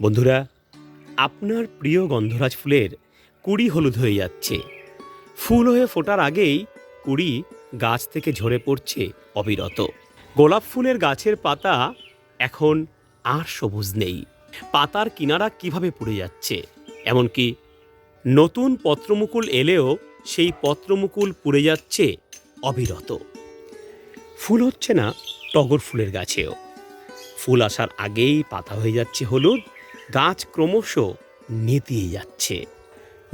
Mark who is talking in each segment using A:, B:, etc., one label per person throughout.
A: বন্ধুরা, আপনার প্রিয় গন্ধরাজ ফুলের কুড়ি হলুদ হয়ে যাচ্ছে। ফুল হয়ে ফোটার আগেই কুড়ি গাছ থেকে ঝরে পড়ছে অবিরত। গোলাপ ফুলের গাছের পাতা এখন আর সবুজ নেই। পাতার কিনারা কীভাবে পুড়ে যাচ্ছে? এমনকি নতুন পত্রমুকুল এলেও সেই পত্রমুকুল পুড়ে যাচ্ছে অবিরত। ফুল হচ্ছে না টগর ফুলের গাছেও। ফুল আসার আগেই পাতা হয়ে যাচ্ছে হলুদ গাছ ক্রমশ নেতিয়ে যাচ্ছে।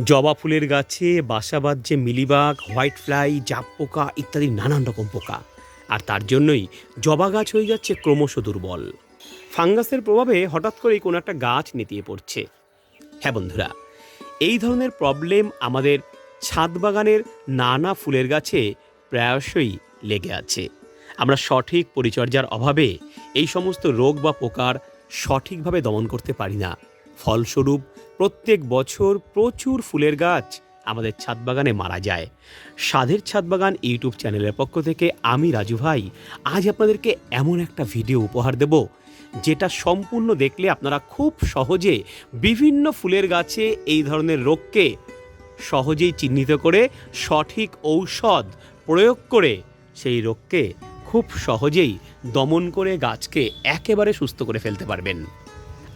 A: জবা ফুলের গাছে বাসা বাঁধছে মিলিবাগ, হোয়াইট ফ্লাই, জাপ পোকা ইত্যাদি নানান রকম পোকা। আর তার জন্যই জবা গাছ হয়ে যাচ্ছে ক্রমশ দুর্বল। ফাঙ্গাসের প্রভাবে হঠাৎ করেই কোনো একটা গাছ নেতিয়ে পড়ছে। হ্যাঁ বন্ধুরা, এই ধরনের প্রবলেম আমাদের ছাদ বাগানের নানা ফুলের গাছে প্রায়শই লেগে আছে। আমরা সঠিক পরিচর্যার অভাবে এই সমস্ত রোগ বা পোকার সঠিকভাবে দমন করতে পারি না। ফলস্বরূপ, প্রত্যেক বছর প্রচুর ফুলের গাছ আমাদের ছাদ বাগানে মারা যায়। সাধের ছাদ বাগান ইউটিউব চ্যানেলের পক্ষ থেকে আমি রাজু ভাই, আজ আপনাদেরকে এমন একটা ভিডিও উপহার দেব, যেটা সম্পূর্ণ দেখলে আপনারা খুব সহজে বিভিন্ন ফুলের গাছে এই ধরনের রোগকে সহজেই চিহ্নিত করে সঠিক ঔষধ প্রয়োগ করে সেই রোগকে খুব সহজেই দমন করে গাছকে একেবারে সুস্থ করে ফেলতে পারবেন।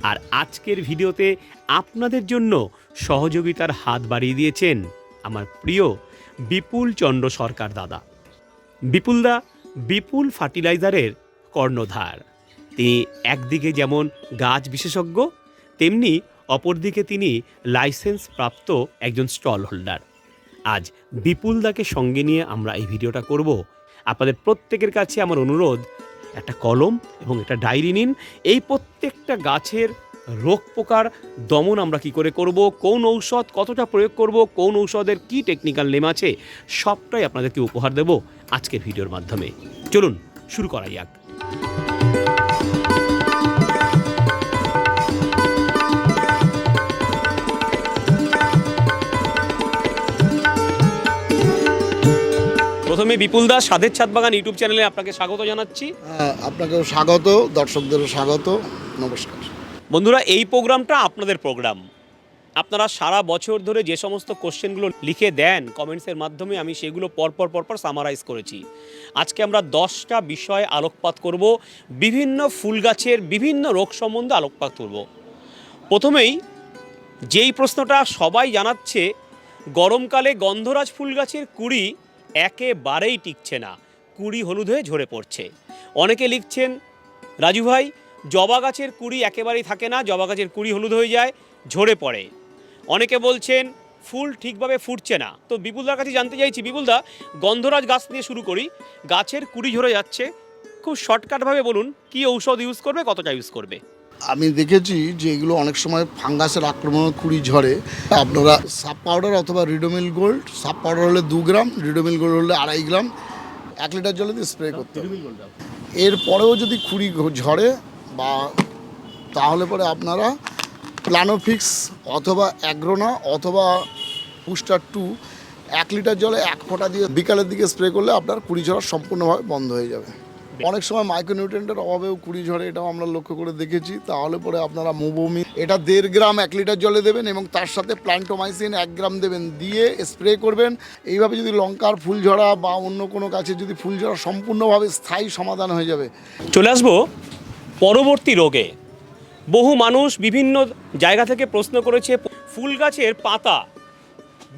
A: আর আজকের ভিডিওতে আপনাদের জন্য সহযোগিতার হাত বাড়িয়ে দিয়েছেন আমার প্রিয় বিপুল চন্দ্র সরকার দাদা। বিপুলদা বিপুল ফার্টিলাইজারের কর্ণধার। তিনি একদিকে যেমন গাছ বিশেষজ্ঞ, তেমনি অপরদিকে তিনি লাইসেন্স প্রাপ্ত একজন স্টল হোল্ডার। আজ বিপুলদাকে সঙ্গে নিয়ে আমরা এই ভিডিওটা করব। আপনাদের প্রত্যেকের কাছে আমার অনুরোধ একটা কলম এবং একটা ডায়েরি নিন। এই প্রত্যেকটা গাছের রোগ পোকার দমন আমরা কি করে করব? কোন ঔষধ কতটা প্রয়োগ করব? কোন ঔষধের কি টেকনিক্যাল নেম আছে? সবটাই আপনাদেরকে উপহার দেব আজকের ভিডিওর মাধ্যমে। চলুন, শুরু করা যাক। প্রথমে বিপুল দাস সাধের ছাদ বাগান ইউটিউব চ্যানেলে আপনাকে স্বাগত জানাচ্ছি।
B: হ্যাঁ, আপনাকেও স্বাগত দর্শকদেরও স্বাগত নমস্কার।
A: বন্ধুরা এই প্রোগ্রামটা আপনাদের প্রোগ্রাম। আপনারা সারা বছর ধরে যে সমস্ত কোশ্চেনগুলো লিখে দেন কমেন্টসের মাধ্যমে আমি সেগুলো পরপর পরপর সামারাইজ করেছি। আজকে আমরা দশটা বিষয়ে আলোকপাত করব বিভিন্ন ফুল গাছের বিভিন্ন রোগ সম্বন্ধে আলোকপাত করব। প্রথমেই যেই প্রশ্নটা সবাই জানাচ্ছে গরমকালে গন্ধরাজ ফুল গাছের কুড়ি একেবারেই টিকছে না। কুড়ি হলুদ হয়ে ঝরে পড়ছে। অনেকে লিখছেন, রাজু ভাই, জবা গাছের কুড়ি একেবারেই থাকে না, জবা গাছের কুড়ি হলুদ হয়ে যায়, ঝরে পড়ে। অনেকে বলছেন, ফুল ঠিকভাবে ফুটছে না। তো বিপুলদার কাছে জানতে চাইছি, বিপুলদা, গন্ধরাজ গাছ নিয়ে শুরু করি। গাছের কুড়ি ঝরে যাচ্ছে। খুব শর্টকাটভাবে বলুন, কি ঔষধ ইউজ করবে, কতটা ইউজ করবে?
B: আমি দেখেছি যে এগুলো অনেক সময় ফাঙ্গাসের আক্রমণ কুড়ি ঝরে। আপনারা সাপ পাউডার অথবা রিডোমিল গোল্ড সাপ পাউডার হলে দু গ্রাম রিডোমিল গোল্ড হলে আড়াই গ্রাম এক লিটার জলে দিয়ে স্প্রে করতে হবে। এরপরেও যদি খুঁড়ি ঝরে বা তাহলে পরে আপনারা প্লানোফিক্স অথবা অ্যাগ্রোনা অথবা পুস্টার টু এক লিটার জলে এক ফোঁটা দিয়ে বিকালের দিকে স্প্রে করলে আপনার কুড়ি ঝরা সম্পূর্ণভাবে বন্ধ হয়ে যাবে। অনেক সময় মাইক্রোনিউট্রেন্টের অভাবেও কুড়ি ঝরে এটাও আমরা লক্ষ্য করে দেখেছি। তাহলে পরে আপনারা মুবোমি এটা দেড় গ্রাম এক লিটার জলে দেবেন এবং তার সাথে প্ল্যান্টোমাইসিন এক গ্রাম দেবেন। দিয়ে স্প্রে করবেন। এইভাবে যদি লঙ্কার ফুল ঝরা বা অন্য কোনো গাছে যদি ফুল ঝরা সম্পূর্ণভাবে স্থায়ী সমাধান হয়ে যাবে।
A: চলে আসব পরবর্তী রোগে। বহু মানুষ বিভিন্ন জায়গা থেকে প্রশ্ন করেছে ফুল গাছের পাতা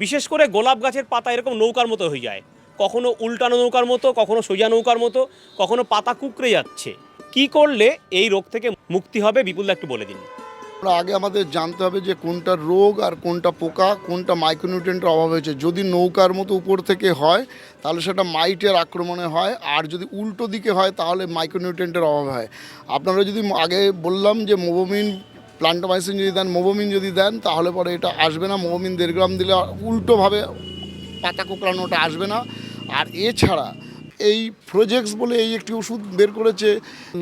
A: বিশেষ করে গোলাপ গাছের পাতা এরকম নৌকার মতো হয়ে যায়। কখনো উল্টানো নৌকার মতো, কখনো সোজা নৌকার মতো, কখনো পাতা কুকড়ে যাচ্ছে। কি করলে এই রোগ থেকে মুক্তি হবে বিপুল একটু বলে দিন।
B: আমরা আগে আমাদের জানতে হবে যে কোনটা রোগ আর কোনটা পোকা, কোনটা মাইক্রোনিউট্রেন্টের অভাব হয়েছে। যদি নৌকার মতো উপর থেকে হয়, তাহলে সেটা মাইটের আক্রমণে হয়, আর যদি উল্টো দিকে হয়, তাহলে মাইক্রোনিউট্রেন্টের অভাব হয়। আপনারা যদি আগে বললাম যে মোবোমিন প্লান্টোমাইসিন যদি দেন, মোবোমিন যদি দেন, তাহলে পরে এটা আসবে না। মোবোমিন দেড় গ্রাম দিলে উল্টোভাবে পাতা কোঁকড়ানোটা আসবে না। আর এছাড়া এই প্রজেক্টস বলে এই একটি ওষুধ বের করেছে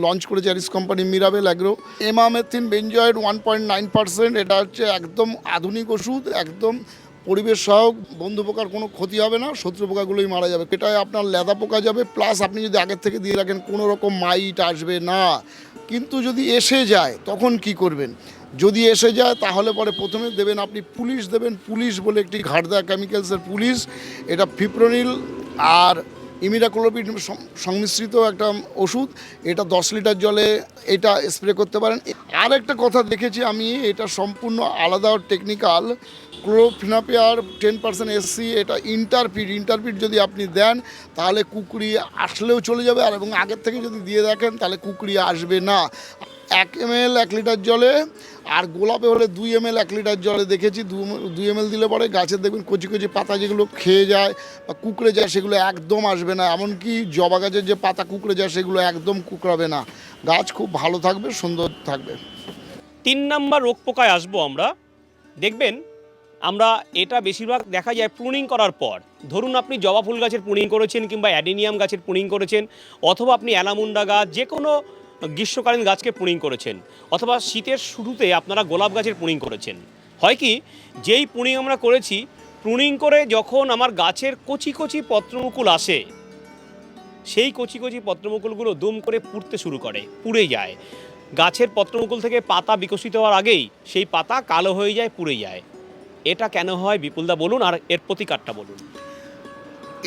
B: লঞ্চ করেছে Aries company Mirabel agro emamectin benzoate one point nine percent এটা হচ্ছে একদম আধুনিক ওষুধ, একদম পরিবেশ সহক বন্ধু পোকার কোনো ক্ষতি হবে না, শত্রু পোকাগুলোই মারা যাবে। এটায় আপনার লেদা পোকা যাবে প্লাস আপনি যদি আগের থেকে দিয়ে রাখেন কোনো রকম মাইট আসবে না। কিন্তু যদি এসে যায়, তখন কি করবেন? যদি এসে যায়, তাহলে পরে প্রথমে দেবেন আপনি পুলিশ, দেবেন পুলিশ বলে একটি ঘাটদা কেমিক্যালসের পুলিশ। এটা ফিপ্রোনিল আর ইমিডাক্লোপিড সংমিশ্রিত একটা ওষুধ, এটা দশ লিটার জলে এটা স্প্রে করতে পারেন। আর একটা কথা দেখেছি আমি, এটা সম্পূর্ণ আলাদা technical chlorfenapyr ten percent SC এটা ইন্টারপিড ইন্টারপিড যদি আপনি দেন, তাহলে কুকুরি আসলেও চলে যাবে আর এবং আগের থেকে যদি দিয়ে দেখেন, তাহলে কুকুরি আসবে না। এক এম এক লিটার জলে আর গোলাপে হলে দুই এম এক লিটার জলে দেখেছি, দু- দুই এম দিলে পরে গাছের দেখবেন কচি কচি পাতা যেগুলো খেয়ে যায় বা কুকড়ে যায়, সেগুলো একদম আসবে না। এমনকি জবা গাছের যে পাতা কুকড়ে যায়, সেগুলো একদম কুকড়াবে না। গাছ খুব ভালো থাকবে, সুন্দর থাকবে।
A: তিন নাম্বার রোগ পোকায় আসব আমরা। দেখবেন, আমরা এটা বেশিরভাগ দেখা যায় প্রুনিং করার পর। ধরুন আপনি জবা ফুল গাছের প্রুনিং করেছেন কিংবা অ্যাডিনিয়াম গাছের প্রুনিং করেছেন, অথবা আপনি অ্যালামুন্ডা গাছ যে কোনো গ্রীষ্মকালীন গাছকে প্রুনিং করেছেন, অথবা শীতের শুরুতে আপনারা গোলাপ গাছের প্রুনিং করেছেন। হয় কি, যেই প্রুনিং আমরা করেছি প্রুনিং করে যখন আমার গাছের কচি কচি পত্রমুকুল আসে, সেই কচি কচি পত্রমুকুলগুলো দুম করে পুড়তে শুরু করে, পুড়ে যায়। গাছের পত্রমুকুল থেকে পাতা বিকশিত হওয়ার আগেই সেই পাতা কালো হয়ে যায়, পুড়ে যায়। এটা কেন হয়, বিপুলদা বলুন, আর এর প্রতিকারটা বলুন।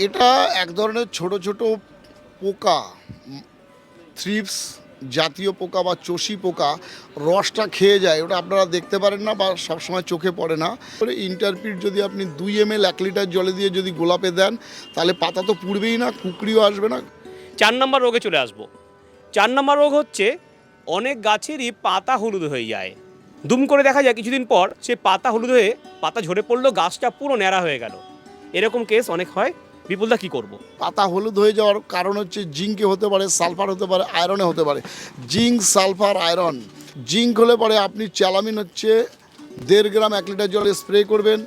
B: এটা এক ধরনের ছোট ছোট পোকা থ্রিপস জাতীয় পোকা বা চষি পোকা রসটা খেয়ে যায়, ওটা আপনারা দেখতে পারেন না বা সবসময় চোখে পড়ে না। ইন্টারপিট যদি আপনি দুই এম এল এক লিটার জলে দিয়ে যদি গোলাপে দেন, তাহলে পাতা তো পুড়বেই না, কুকড়িও আসবে না।
A: চার নম্বর রোগে চলে আসব। চার নম্বর রোগ হচ্ছে অনেক গাছেরই পাতা হলুদ হয়ে যায়। দুম করে দেখা যায়, কিছুদিন পর সে পাতা হলুদ হয়ে পাতা ঝরে পড়ল, গাছটা পুরো ন্যাড়া হয়ে গেল। এরকম কেস অনেক হয়। বিপুলদা কি করব।
B: পাতা হলুদ হয়ে যাওয়ার কারণ হচ্ছে জিঙ্কে হতে পারে, সালফার হতে পারে, আয়রনে হতে পারে। Zinc, sulphur, iron. জিঙ্ক হলে পরে আপনি চ্যালামিন হচ্ছে দেড় গ্রাম এক লিটার জলে স্প্রে করবেন।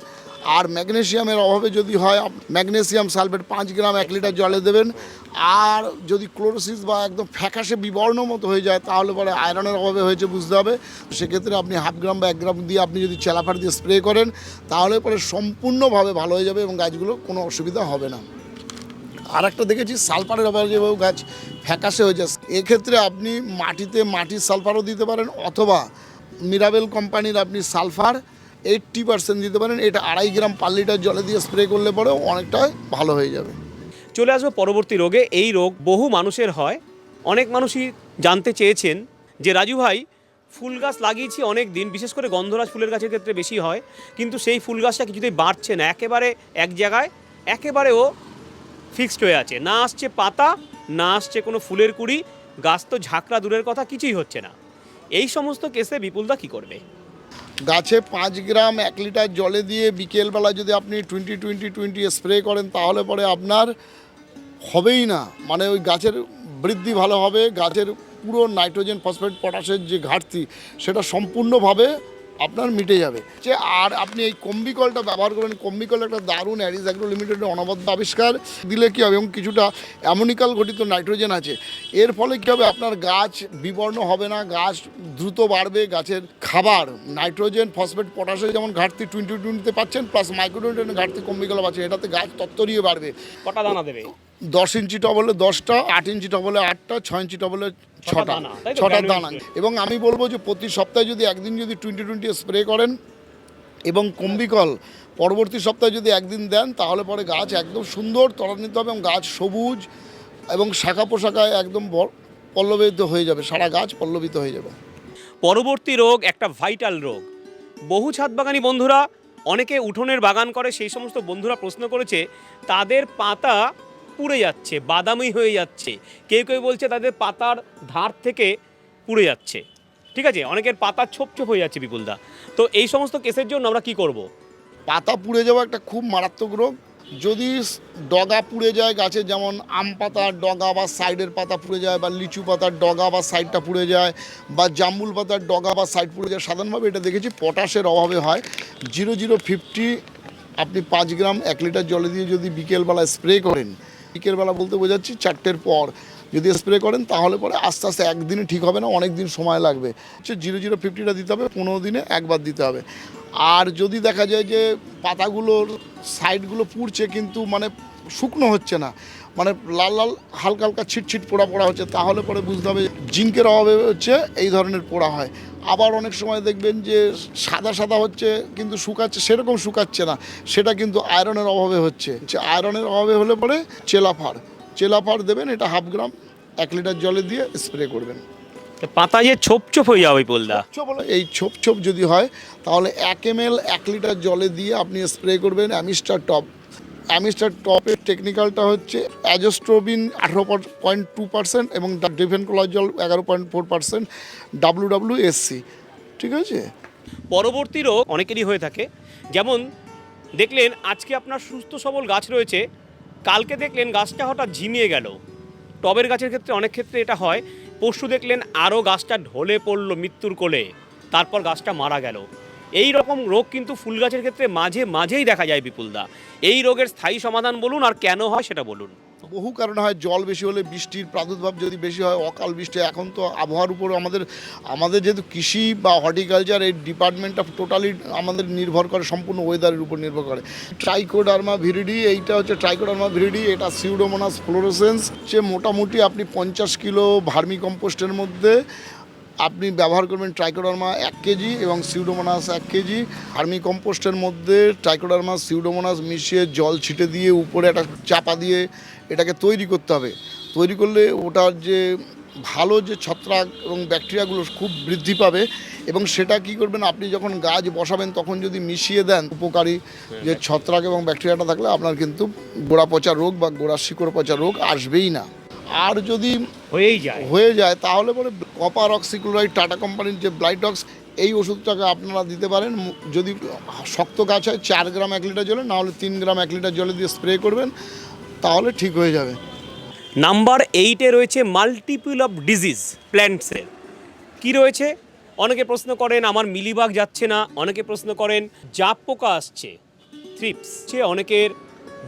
B: আর ম্যাগনেশিয়ামের অভাবে যদি হয় ম্যাগনেশিয়াম সালফেট পাঁচ গ্রাম এক লিটার জলে দেবেন। আর যদি ক্লোরোসিস বা একদম ফ্যাকাশে বিবর্ণ মতো হয়ে যায়, তাহলে পরে আয়রনের অভাবে হয়েছে বুঝতে হবে। সেক্ষেত্রে আপনি হাফ গ্রাম বা এক গ্রাম দিয়ে আপনি যদি চেলাফার দিয়ে স্প্রে করেন, তাহলে পরে সম্পূর্ণভাবে ভালো হয়ে যাবে এবং গাছগুলো কোনো অসুবিধা হবে না। আর একটা দেখেছি, সালফারের অভাবে গাছ ফ্যাকাশে হয়ে যায়, এক্ষেত্রে আপনি মাটিতে মাটির সালফারও দিতে পারেন অথবা মিরাবেল কোম্পানির আপনি সালফার এইট্টি পার্সেন্ট দিতে পারেন। এটা আড়াই গ্রাম পার লিটার জলে দিয়ে স্প্রে করলে পরেও অনেকটাই ভালো হয়ে যাবে।
A: চলে আসব পরবর্তী রোগে। এই রোগ বহু মানুষের হয়। অনেক মানুষই জানতে চেয়েছেন যে, রাজু ভাই, ফুল গাছ লাগিয়েছি অনেক দিন বিশেষ করে গন্ধরাজ ফুলের গাছের ক্ষেত্রে বেশি হয়, কিন্তু সেই ফুল গাছটা কিছুতেই বাড়ছে না। একেবারে এক জায়গায়, একেবারে ও ফিক্সড হয়ে আছে। না আসছে পাতা, না আসছে কোনো ফুলের কুড়ি, গাছ তো ঝাঁকড়া দূরের কথা কিছুই হচ্ছে না। এই সমস্ত কেসে বিপুলদা কি করবে?
B: গাছে পাঁচ গ্রাম এক লিটার জলে দিয়ে বিকেলবেলা যদি আপনি টোয়েন্টি টোয়েন্টি টোয়েন্টি স্প্রে করেন, তাহলে পরে আপনার হবেই না। মানে ওই গাছের বৃদ্ধি ভালো হবে, গাছের পুরো নাইট্রোজেন ফসফেট পটাশের যে ঘাটতি, সেটা সম্পূর্ণভাবে আপনার মিটে যাবে। যে আর আপনি এই কম্বিকলটা ব্যবহার করেন কম্বিকল একটা দারুণ অ্যারিজ অ্যাগ্রো লিমিটেডের অনবদ্য আবিষ্কার। দিলে কী হবে? এবং কিছুটা অ্যামোনিকাল ঘটিত নাইট্রোজেন আছে। এর ফলে কী হবে? আপনার গাছ বিবর্ণ হবে না গাছ দ্রুত বাড়বে গাছের খাবার নাইট্রোজেন ফসফেট পটাশের যেমন ঘাটতি টোয়েন্টি টোয়েন্টিতে পাচ্ছেন প্লাস মাইক্রোনিউট্রিয়েন্টের ঘাটতি কম্বিকল আছে এটাতে গাছ তত্তরিয়ে বাড়বে।
A: কটা দানা দেবে?
B: দশ ইঞ্চি টব হলে দশটা আট ইঞ্চি টব হলে আটটা ছয় ইঞ্চি টব হলে ছটা ছটা দানা এবং আমি বলব যে প্রতি সপ্তাহে যদি একদিন যদি টোয়েন্টি টোয়েন্টি স্প্রে করেন এবং কম্বিকল পরবর্তী সপ্তাহে যদি একদিন দেন তাহলে পরে গাছ একদম সুন্দর ত্বরান্বিত হবে এবং গাছ সবুজ এবং শাখা পোশাকায় একদম পল্লবিত হয়ে যাবে সারা গাছ পল্লবিত হয়ে যাবে।
A: পরবর্তী রোগ একটা ভাইটাল রোগ। বহু ছাদ বাগানি বন্ধুরা অনেকে উঠোনের বাগান করে সেই সমস্ত বন্ধুরা প্রশ্ন করেছে তাদের পাতা পুড়ে যাচ্ছে, বাদামি হয়ে যাচ্ছে। কেউ কেউ বলছে তাদের পাতার ধার থেকে পুড়ে যাচ্ছে। ঠিক আছে? অনেকের পাতা ছোপ ছোপ হয়ে যাচ্ছে বিপুলদা। তো এই সমস্ত কেসের জন্য আমরা কি করব?
B: পাতা পুড়ে যাওয়া একটা খুব মারাত্মক রোগ। যদি ডগা পুড়ে যায় গাছে, যেমন আম পাতার ডগা বা সাইডের পাতা পুড়ে যায় বা লিচু পাতার ডগা বা সাইডটা পুড়ে যায় বা জাম্বুল পাতার ডগা বা সাইড পুড়ে যায়, সাধারণভাবে এটা দেখেছি পটাশের অভাবে হয়। জিরো জিরো ফিফটি আপনি পাঁচ গ্রাম এক লিটার জলে দিয়ে যদি বিকেলবেলা স্প্রে করেন বিকেলবেলা বলতে বোঝাচ্ছি, চারটের পর। যদি স্প্রে করেন, তাহলে পরে আস্তে আস্তে একদিনে ঠিক হবে না অনেক দিন সময় লাগবে। হচ্ছে জিরো জিরো ফিফটিটা দিতে হবে, পনেরো দিনে একবার দিতে হবে। আর যদি দেখা যায় যে পাতাগুলোর সাইডগুলো পুড়ছে কিন্তু মানে শুকনো হচ্ছে না মানে লাল লাল হালকা হালকা ছিটছিট পোড়া পোড়া হচ্ছে, তাহলে পরে বুঝতে হবে জিঙ্কের অভাবে হচ্ছে এই ধরনের পোড়া হয়। আবার অনেক সময় দেখবেন যে সাদা সাদা হচ্ছে কিন্তু শুকাচ্ছে সেরকম শুকাচ্ছে না। সেটা কিন্তু আয়রনের অভাবে হচ্ছে। যে আয়রনের অভাবে হলে পরে চেলাফার চেলাফার দেবেন এটা হাফ গ্রাম এক লিটার জলে দিয়ে স্প্রে করবেন।
A: পাতা যে ছোপ ছোপ হয়ে যাবে
B: হলে এই ছোপ ছোপ যদি হয় তাহলে এক এম এক লিটার জলে দিয়ে আপনি স্প্রে করবেন অ্যামিস্টার টপ। অ্যামিস্টার টপের টেকনিক্যালটা হচ্ছে অ্যাজোস্ট্রোবিন আঠারো পয়েন্ট টু পার্সেন্ট এবং ডিফেন জল এগারো point four percent W W SC ঠিক আছে?
A: পরবর্তী রোগ অনেকেরই হয়ে থাকে। যেমন দেখলেন, আজকে আপনার সুস্থ সবল গাছ রয়েছে, কালকে দেখলেন গাছটা হঠাৎ ঝিমিয়ে গেল। টবের গাছের ক্ষেত্রে অনেক ক্ষেত্রে এটা হয়। পরশু দেখলেন আরও গাছটা ঢলে পড়ল মৃত্যুর কোলে, তারপর গাছটা মারা গেল। এই রকম রোগ কিন্তু ফুল গাছের ক্ষেত্রে মাঝে মাঝেই দেখা যায় বিপুলদা। এই রোগের স্থায়ী সমাধান বলুন আর কেন হয় সেটা বলুন।
B: বহু কারণে হয়, জল বেশি হলে বৃষ্টির প্রাদুর্ভাব যদি বেশি হয়, অকাল বৃষ্টি, এখন তো আবহাওয়ার উপর আমাদের আমাদের যেহেতু কৃষি বা হর্টিকালচার, এই ডিপার্টমেন্টটা টোটালি আমাদের নির্ভর করে, সম্পূর্ণ ওয়েদারের উপর নির্ভর করে। ট্রাইকোডার্মা ভিরিডি এইটা হচ্ছে ট্রাইকোডার্মা ভিরিডি এটা সিউডোমোনাস ফ্লোরোসেন্স যে মোটামুটি আপনি পঞ্চাশ কিলো ভার্মি কম্পোস্টের মধ্যে আপনি ব্যবহার করবেন ট্রাইকোডার্মা এক কেজি এবং সিউডোমোনাস এক কেজি। ভার্মি কম্পোস্টের মধ্যে ট্রাইকোডার্মা, সিউডোমোনাস মিশিয়ে জল ছিটে দিয়ে উপরে একটা চাপা দিয়ে এটাকে তৈরি করতে হবে। তৈরি করলে ওটার যে ভালো যে ছত্রাক এবং ব্যাকটেরিয়াগুলো খুব বৃদ্ধি পাবে এবং সেটা কি করবেন, আপনি যখন গাছ বসাবেন তখন যদি মিশিয়ে দেন উপকারী যে ছত্রাক এবং ব্যাকটেরিয়াটা থাকলে আপনার কিন্তু গোড়া পচা রোগ বা গোড়া শিকড় পচা রোগ আসবেই না। আর যদি
A: হয়েই যায়।
B: হয়ে যায় তাহলে পরে কপার অক্সিক্লোরাইড টাটা কোম্পানির যে ব্লাইটক্স এই ওষুধটাকে আপনারা দিতে পারেন। যদি শক্ত গাছ হয় চার গ্রাম এক লিটার জলে নাহলে তিন গ্রাম এক লিটার জলে দিয়ে স্প্রে করবেন তাহলে ঠিক হয়ে যাবে।
A: নাম্বার এইটে রয়েছে মাল্টিপল অফ ডিজিজ প্ল্যান্টসের কি রয়েছে? অনেকে প্রশ্ন করেন আমার মিলিবাগ যাচ্ছে না। অনেকে প্রশ্ন করেন জাপ পোকা আসছে। থ্রিপস সে অনেকের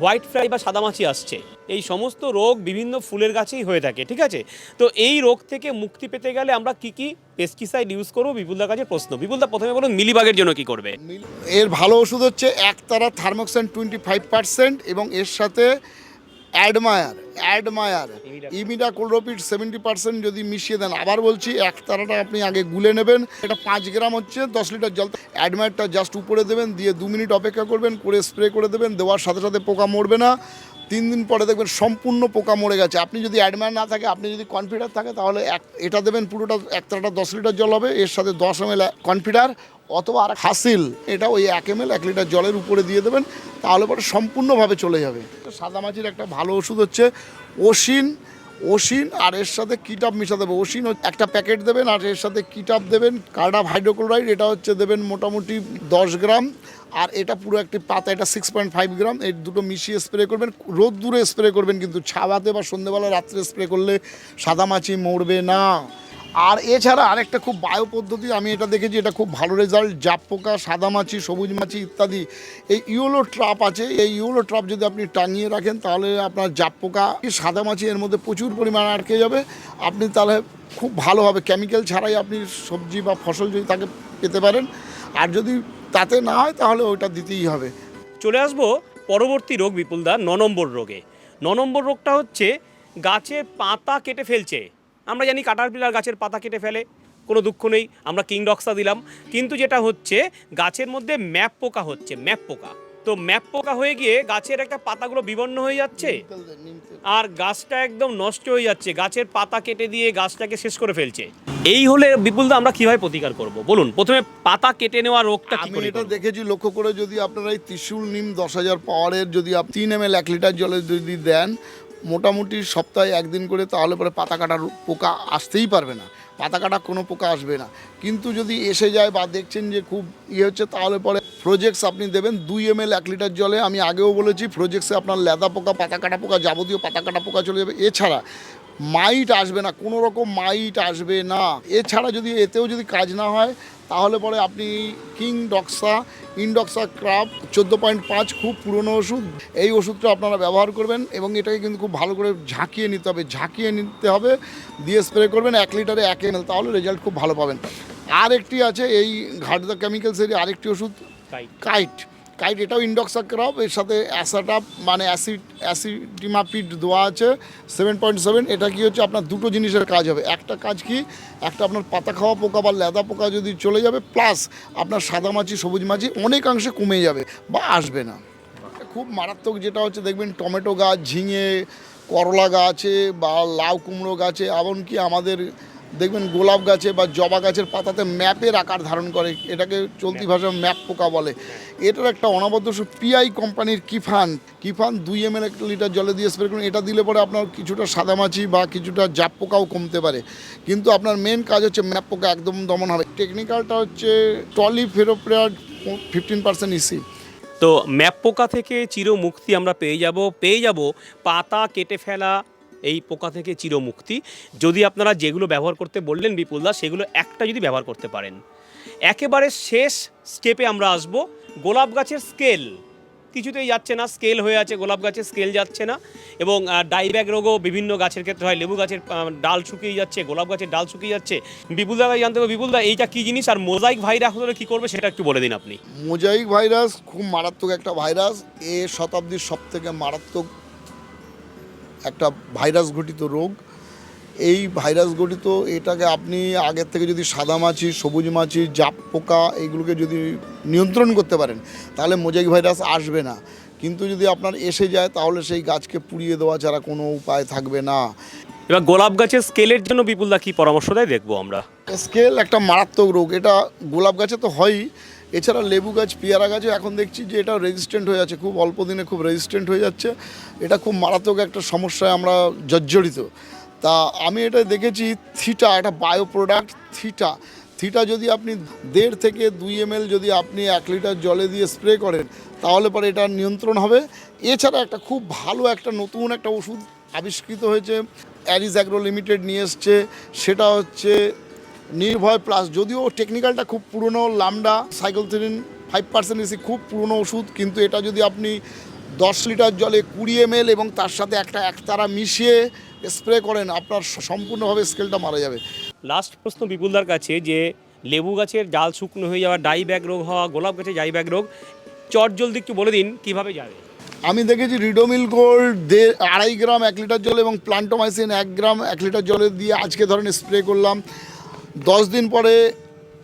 A: হোয়াইট ফ্লাই বা সাদামাছি আসছে। এই সমস্ত রোগ বিভিন্ন ফুলের গাছেই হয়ে থাকে, ঠিক আছে? তো এই রোগ থেকে মুক্তি পেতে গেলে আমরা কি কি পেস্টিসাইড ইউজ করব? বিপুলদার কাছে প্রশ্ন। বিপুলদা, প্রথমে বলুন, মিলিবাগের জন্য কি করবে?
B: এর ভালো ওষুধ হচ্ছে Actara thiamethoxam twenty five percent এবং এর সাথে Admire Admire. Imidacloprid seventy percent যদি মিশিয়ে দেন আবার বলছি এক তারাটা আপনি আগে গুলে নেবেন। এটা পাঁচ গ্রাম হচ্ছে দশ লিটার জল। অ্যাডমায়ারটা জাস্ট উপরে দেবেন দিয়ে দু মিনিট অপেক্ষা করবেন করে স্প্রে করে দেবেন দেওয়ার সাথে সাথে পোকা মরবে না। তিন দিন পরে দেখবেন সম্পূর্ণ পোকা মরে গেছে। আপনি যদি অ্যাডমায়ার না থাকে আপনি যদি কনফিডার থাকে তাহলে এক এটা দেবেন পুরোটা এক তারাটা দশ লিটার জল হবে। এর সাথে দশ এম এল কনফিডার অথবা আর হাসিল। এটা ওই এক এম এক লিটার জলের উপরে দিয়ে দেবেন তাহলে পরে সম্পূর্ণভাবে চলে যাবে। সাদামাছির একটা ভালো ওষুধ হচ্ছে ওসিন ওসিন আর এর সাথে কিটাপ মিশাতে হবে। ওসিন একটা প্যাকেট দেবেন আর এর সাথে কিটাপ দেবেন কার্ডাপ হাইড্রোক্লোরাইড এটা হচ্ছে দেবেন মোটামুটি দশ গ্রাম আর এটা পুরো একটি পাতা এটা সিক্স পয়েন্ট ফাইভ গ্রাম। এই দুটো মিশিয়ে স্প্রে করবেন রোদ দূরে স্প্রে করবেন কিন্তু ছাওয়াতে বা সন্ধ্যেবেলা রাত্রে স্প্রে করলে সাদামাছি মরবে না। আর এছাড়া আরেকটা খুব বায়ু পদ্ধতি, আমি এটা দেখেছি, এটা খুব ভালো রেজাল্ট জাপ পোকা, সাদা মাছি, সবুজ মাছি ইত্যাদি। এই ইউলো ট্রাপ আছে, এই ইউলো ট্রাপ যদি আপনি টাঙিয়ে রাখেন, তাহলে আপনার জাপ পোকা, সাদা মাছি এর মধ্যে প্রচুর পরিমাণে আটকে যাবে। আপনি তাহলে খুব ভালো হবে কেমিক্যাল ছাড়াই আপনি সবজি বা ফসল যদি তাকে পেতে পারেন। আর যদি তাতে না হয়, তাহলে ওইটা দিতেই হবে।
A: চলে আসব পরবর্তী রোগ বিপুলদা, ন নম্বর রোগে। ন নম্বর রোগটা হচ্ছে গাছের পাতা কেটে ফেলছে। আমরা জানি কাটারপিলার গাছের পাতা কেটে ফেলে কোনো দুঃখ নেই আমরা কিং ডক্সা দিলাম। কিন্তু যেটা হচ্ছে গাছের মধ্যে ম্যাপ পোকা হচ্ছে ম্যাপ পোকা। তো ম্যাপ পোকা হয়ে গিয়ে গাছের একটা পাতাগুলো বিবর্ণ হয়ে যাচ্ছে আর গাছটা একদম নষ্ট হয়ে যাচ্ছে গাছের পাতা কেটে দিয়ে গাছটাকে শেষ করে ফেলছে। এই হলে বিপুলদা আমরা কীভাবে প্রতিকার করব? বলুন প্রথমে পাতা কেটে নেওয়া রোগটা
B: আমি এটা দেখেছি লক্ষ্য করে যদি আপনারা এই ত্রিশুল নিম দশ হাজার পাওয়ারের যদি আপনি তিন এম এল এক লিটার জলে যদি দেন মোটামুটি সপ্তাহে একদিন করে তাহলে পরে পাতা কাটার পোকা আসতেই পারবে না। পাতা কাটা কোনো পোকা আসবে না। কিন্তু যদি এসে যায় বা দেখছেন যে খুব ইয়ে হচ্ছে তাহলে পরে প্রোজেক্টস আপনি দেবেন। দুই এম এক লিটার জলে আমি আগেও বলেছি প্রোজেক্টসে আপনার লেদা পোকা, পাতা কাটা পোকা যাবতীয় পাতা কাটা পোকা চলে যাবে। এছাড়া মাইট আসবে না, কোনো রকম মাইট আসবে না। এছাড়া যদি এতেও যদি কাজ না হয় তাহলে পরে আপনি কিং ডক্সা ইনডক্সা ক্রাব চোদ্দ পয়েন্ট পাঁচ খুব পুরনো ওষুধ। এই ওষুধটা আপনারা ব্যবহার করবেন এবং এটাকে কিন্তু খুব ভালো করে ঝাঁকিয়ে নিতে হবে। ঝাঁকিয়ে নিতে হবে দিয়ে স্প্রে করবেন এক লিটারে এক এম তাহলে রেজাল্ট খুব ভালো পাবেন। আরেকটি আছে এই ঘাটদা কেমিক্যালসেরই আরেকটি ওষুধ
A: তাই
B: কাইট কাইট এটাও ইন্ডক্সাক্রাপ এর সাথে অ্যাসাটাপ মানে অ্যাসিড অ্যাসিডিমাপিড দেওয়া আছে সেভেন পয়েন্ট সেভেন এটা কি হচ্ছে? আপনার দুটো জিনিসের কাজ হবে। একটা কাজ কি? একটা আপনার পাতা খাওয়া পোকা বা লেদা পোকা যদি চলে যাবে প্লাস আপনার সাদা মাছি, সবুজ মাছি অনেকাংশে কমে যাবে বা আসবে না। খুব মারাত্মক যেটা হচ্ছে, দেখবেন টমেটো গাছ, ঝিঙে, করলা গাছে বা লাউ কুমড়ো গাছে, এমনকি আমাদের দেখবেন গোলাপ গাছে বা জবা গাছের পাতাতে ম্যাপের আকার ধারণ করে এটাকে চলতি ভাষায় ম্যাপ পোকা বলে। এটার একটা অনবদ্য পিআই কোম্পানির কিফান। কিফান দুই এম এল লিটার জলে দিয়ে স্প্রে করুন এটা দিলে পরে আপনার কিছুটা সাদামাছি বা কিছুটা জাপ পোকাও কমতে পারে। কিন্তু আপনার মেন কাজ হচ্ছে ম্যাপ পোকা একদম দমন হবে টেকনিক্যালটা হচ্ছে tolfenpyrad fifteen percent EC
A: তো ম্যাপ পোকা থেকে চিরমুক্তি আমরা পেয়ে যাব পেয়ে যাব পাতা কেটে ফেলা এই পোকা থেকে চিরমুক্তি। যদি আপনারা যেগুলো ব্যবহার করতে বললেন বিপুলদা সেগুলো একটা যদি ব্যবহার করতে পারেন। একেবারে শেষ স্টেপে আমরা আসব। গোলাপ গাছের স্কেল। কিছুতেই যাচ্ছে না, স্কেল হয়ে আছে, গোলাপ গাছের স্কেল যাচ্ছে না। এবং ডাইব্যাগ রোগও বিভিন্ন গাছের ক্ষেত্রে হয়। লেবু গাছের ডাল শুকিয়ে যাচ্ছে, গোলাপ গাছের ডাল শুকিয়ে যাচ্ছে। বিপুলদা ভাই জানতে হবে বিপুলদা এইটা কী জিনিস? আর মোজাইক ভাইরাস হলে কী করবে সেটা একটু বলে দিন আপনি।
B: মোজাইক ভাইরাস খুব মারাত্মক একটা ভাইরাস। এ শতাব্দীর সব থেকে মারাত্মক একটা ভাইরাস ঘটিত রোগ। এই ভাইরাস ঘটিত এটাকে আপনি আগের থেকে যদি সাদা মাছি সবুজ মাছি জাপ পোকা এইগুলোকে যদি নিয়ন্ত্রণ করতে পারেন তাহলে মোজাইক ভাইরাস আসবে না। কিন্তু যদি আপনার এসে যায় তাহলে সেই গাছকে পুড়িয়ে দেওয়া ছাড়া কোনো উপায় থাকবে না।
A: এবার গোলাপ গাছের স্কেলের জন্য বিপুলদা কী পরামর্শ দেয় দেখব আমরা।
B: স্কেল একটা মারাত্মক রোগ। এটা গোলাপ গাছে তো হয়ই। এছাড়া লেবু গাছ, পেয়ারা গাছে এখন দেখছি যে এটা রেজিস্ট্যান্ট হয়ে যাচ্ছে, খুব অল্প দিনে খুব রেজিস্ট্যান্ট হয়ে যাচ্ছে। এটা খুব মারাত্মক একটা সমস্যায় আমরা জর্জরিত। তা আমি এটা দেখেছি থিটা একটা বায়ো প্রোডাক্ট থিটা। থিটা যদি আপনি দেড় থেকে দুই এম যদি আপনি এক লিটার জলে দিয়ে স্প্রে করেন, তাহলে পরে এটা নিয়ন্ত্রণ হবে। এছাড়া একটা খুব ভালো একটা নতুন একটা ওষুধ আবিষ্কৃত হয়েছে অ্যারিজ অ্যাগ্রো লিমিটেড নিয়ে এসছে। সেটা হচ্ছে নির্ভয় প্লাস যদিও টেকনিক্যালটা খুব পুরনো lambda cyhalothrin five percent EC খুব পুরনো ওষুধ কিন্তু এটা যদি আপনি দশ লিটার জলে কুড়ি এম এবং তার সাথে একটা একতারা মিশিয়ে স্প্রে করেন আপনার সম্পূর্ণভাবে স্কেলটা মারা যাবে।
A: লাস্ট প্রশ্ন বিপুলদার কাছে যে লেবু গাছের ডাল শুকনো হয়ে যাওয়া ডাই ব্যাগ রোগ হওয়া গোলাপ গাছের ডাই ব্যাগ রোগ চট জলদি একটু বলে দিন কীভাবে যাবে?
B: আমি দেখেছি রিডোমিল গোল্ড দেড় আড়াই গ্রাম এক লিটার জল এবং প্লান্টোমাইসিন এক গ্রাম এক লিটার জলে দিয়ে আজকে ধরেন স্প্রে করলাম। দশ দিন পরে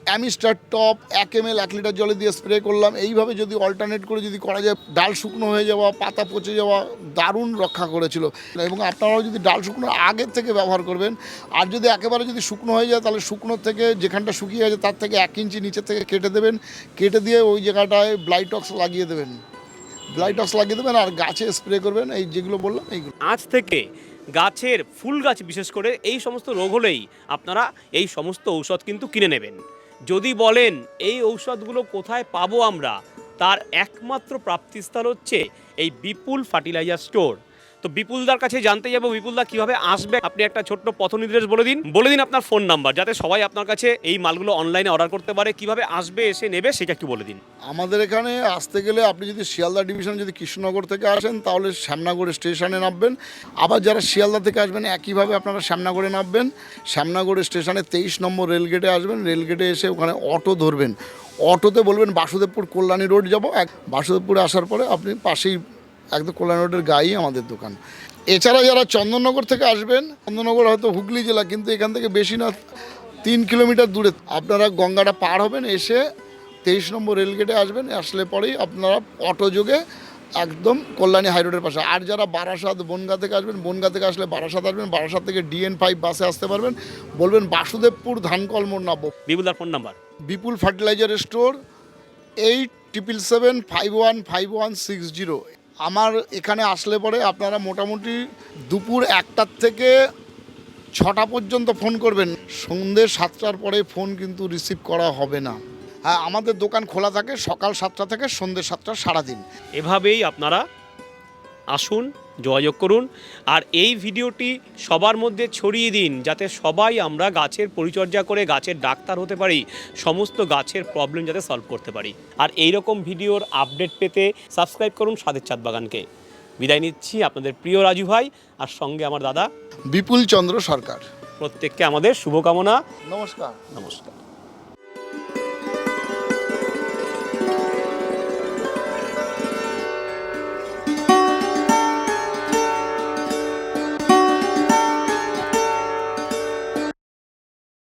B: অ্যামিস্টার টপ, এক এম এল এক লিটার জলে দিয়ে স্প্রে করলাম। এইভাবে যদি অল্টারনেট করে যদি করা যায়, ডাল শুকনো হয়ে যাওয়া, পাতা পচে যাওয়া দারুণ রক্ষা করেছিল। এবং আপনারাও যদি ডাল শুকনো আগের থেকে ব্যবহার করবেন, আর যদি একেবারে যদি শুকনো হয়ে যায়, তাহলে শুকনোর থেকে যেখানটা শুকিয়ে গেছে তার থেকে এক ইঞ্চি নিচে থেকে কেটে দেবেন। কেটে দিয়ে ওই জায়গাটায় ব্লাইটক্স লাগিয়ে দেবেন। ব্লাইটক্স লাগিয়ে দেবেন আর গাছে স্প্রে করবেন, এই যেগুলো বললাম, এইগুলো।
A: আজ থেকে গাছের ফুল গাছ বিশেষ করে এই সমস্ত রোগ হলেই আপনারা এই সমস্ত ঔষধ কিন্তু কিনে নেবেন। যদি বলেন এই ঔষধগুলো কোথায় পাবো আমরা, তার একমাত্র প্রাপ্তিস্থল হচ্ছে এই বিপুল ফার্টিলাইজার স্টোর। তো বিপুলদার কাছে জানতে যাব বিপুলদা কীভাবে আসবে? আপনি একটা ছোট্ট পথ নির্দেশ বলে দিন। বলে দিন আপনার ফোন নাম্বার, যাতে সবাই আপনার কাছে এই মালগুলো অনলাইনে অর্ডার করতে পারে। কীভাবে আসবে, এসে নেবে, সেটা একটু বলে দিন।
B: আমাদের এখানে আসতে গেলে আপনি যদি শিয়ালদা ডিভিশন যদি কৃষ্ণনগর থেকে আসেন, তাহলে শ্যামনগর স্টেশনে নামবেন। আবার যারা শিয়ালদা থেকে আসবেন, একইভাবে আপনারা শ্যামনগরে নামবেন। শ্যামনগর স্টেশনে তেইশ নম্বর রেলগেটে আসবেন। রেলগেটে এসে ওখানে অটো ধরবেন। অটোতে বলবেন, বাসুদেবপুর কল্যাণী রোড যাব। এক বাসুদেবপুরে আসার পরে আপনি পাশেই একদম কল্যাণ রোডের গায়েই আমাদের দোকান। এছাড়া যারা চন্দননগর থেকে আসবেন চন্দননগর হয়তো হুগলি জেলা কিন্তু এখান থেকে বেশি না তিন কিলোমিটার দূরে। আপনারা গঙ্গাটা পার হবেন এসে তেইশ নম্বর রেলগেটে আসবেন আসলে পরেই আপনারা অটো যোগে একদম কল্যাণী হাইরোডের পাশে। আর যারা বারাসাত বনগা থেকে আসবেন বনগা থেকে আসলে বারাসাত আসবেন বারাসাত থেকে ডিএন ফাইভ বাসে আসতে পারবেন। বলবেন বাসুদেবপুর ধানকল মোড় নামবো।
A: বিপুলদার phone number.
B: Bipul fertiliser store eight triple seven five one five one six zero. আমার এখানে আসলে পরে আপনারা মোটামুটি দুপুর একটার থেকে ছটা পর্যন্ত ফোন করবেন। সন্ধ্যে সাতটার পরে ফোন কিন্তু রিসিভ করা হবে না। হ্যাঁ আমাদের দোকান খোলা থাকে সকাল সাতটা থেকে সন্ধ্যে সাতটা সারাদিন।
A: এভাবেই আপনারা আসুন যোগাযোগ করুন। আর এই ভিডিওটি সবার মধ্যে ছড়িয়ে দিন যাতে সবাই আমরা গাছের পরিচর্যা করে গাছের ডাক্তার হতে পারি সমস্ত গাছের প্রবলেম যাতে সলভ করতে পারি। আর এই রকম ভিডিওর আপডেট পেতে সাবস্ক্রাইব করুন স্বাদের চাঁদ বাগানকে। বিদায় নিচ্ছি আপনাদের প্রিয় রাজু ভাই আর সঙ্গে আমার দাদা
B: বিপুল চন্দ্র সরকার।
A: প্রত্যেককে আমাদের শুভকামনা।
B: নমস্কার।
A: নমস্কার।